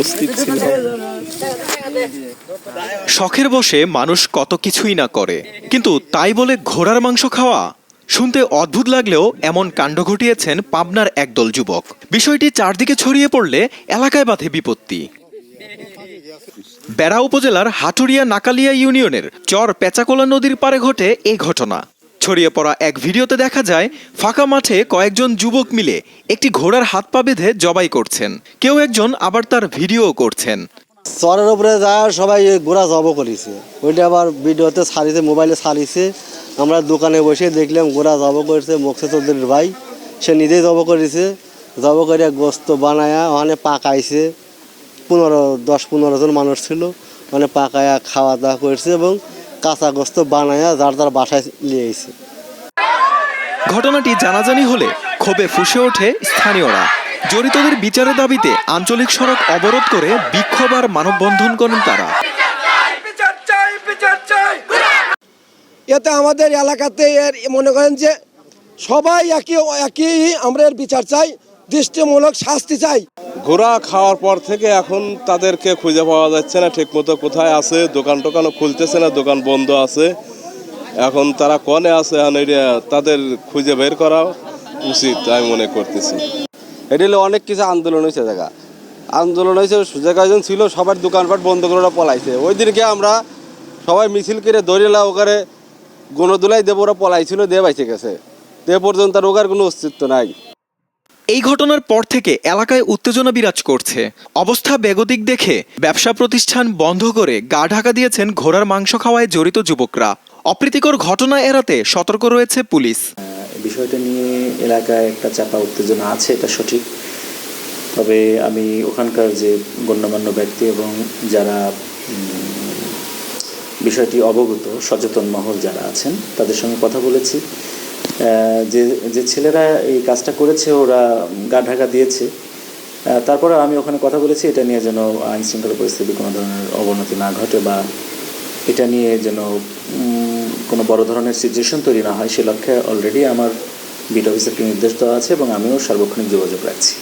উপস্থিত ছিল শখের বসে মানুষ কত কিছুই না করে, কিন্তু তাই বলে ঘোড়ার মাংস খাওয়া? শুনতে অদ্ভুত লাগলেও এমন কাণ্ড ঘটিয়েছেন পাবনার একদল যুবক। বিষয়টি চারদিকে ছড়িয়ে পড়লে এলাকায় বাঁধে বিপত্তি। বেড়া উপজেলার হাটুরিয়া নাকালিয়া ইউনিয়নের চর পেচাকোলা নদীর পারে ঘটে এই ঘটনা। ছড়িয়ে পড়া এক ভিডিওতে দেখা যায়, ফাঁকা মাঠে কয়েকজন যুবক মিলে একটি ঘোড়ার হাত পা বেঁধে জবাই করছেন। কেউ একজন আবার তার ভিডিও করছেন। চরের উপরে যা সবাই গোড়া জব করেছে। ওইটা আবার ভিডিওতে ছাড়িছে, মোবাইলে ছাড়িছে। আমরা দোকানে বসে দেখলাম গোড়া জব করেছে মুখে চৌধুরীর ভাই। সে নিজেই জব করেছে। জব করে গোস্ত বানায়া ওখানে পাকাইছে। পনেরো, দশ, পনেরো জন মানুষ ছিল। মানে পাকায়া খাওয়া দাওয়া করছে এবং কাঁচা গোস্ত বানায়া যার যার বাসায় নিয়ে এসেছে ঘটনাটি জানাজানি হলে ক্ষোভে ফুসে ওঠে স্থানীয়রা। জড়িতদের বিচারের দাবিতে আঞ্চলিক সড়ক অবরোধ করে বিক্ষোভ আর মানববন্ধন করেন তারা। চাই এতে আমাদের এলাকাতে এর মনে করেন যে সবাই একই একই আমরা এর বিচার চাই। দৃষ্টিমূলক শাস্তি চাই। ঘোরা খাওয়ার পর থেকে এখন তাদেরকে খুঁজে পাওয়া যাচ্ছে না ঠিক মতো কোথায় আছে দোকান টোকানও খুলতেছে না দোকান বন্ধ আছে। এখন তারা কনে আছে এখন তাদের খুঁজে বের করা উচিত আমি মনে করতেছি। এটা হলো অনেক কিছু আন্দোলন হয়েছে জায়গা আন্দোলন হয়েছে যে কয়জন ছিল সবার দোকানপাট বন্ধ করে ওরা পলাইছে। ওই দিনকে আমরা সবাই মিছিল করে দৌড়িলা ওখানে গণদোলাই দেব ওরা পলাইছিল দিয়ে বাইচে গেছে। এ পর্যন্ত আর কোনো অস্তিত্ব নাই। এই ঘটনার পর থেকে এলাকায় উত্তেজনা বিরাজ করছে। অবস্থা বেগতিক দেখে ব্যবসা প্রতিষ্ঠান বন্ধ করে গা ঢাকা দিয়েছেন ঘোড়ার মাংস খাওয়ায় জড়িত যুবকরা। অপ্রীতিকর ঘটনা এড়াতে সতর্ক রয়েছে পুলিশ। বিষয়টা নিয়ে এলাকায় একটা চাপা উত্তেজনা আছে, এটা সঠিক। তবে আমি ওখানকার যে গণ্যমান্য ব্যক্তি এবং যারা বিষয়টি অবগত, সচেতন মহল যারা আছেন, তাদের সঙ্গে কথা বলেছি। যে যে ছেলেরা এই কাজটা করেছে, ওরা গা ঢাকা দিয়েছে। তারপরে আমি ওখানে কথা বলেছি, এটা নিয়ে যেন আইন শৃঙ্খলা পরিস্থিতি কোনো ধরনের অবনতি না ঘটে বা এটা নিয়ে যেন কোনো বড় ধরনের সিচুয়েশন তৈরি না হয়, সে লক্ষ্যে অলরেডি আমার বিট অফিসারকে নির্দেশ দেওয়া আছে এবং আমিও সার্বক্ষণিক যোগাযোগ রাখছি।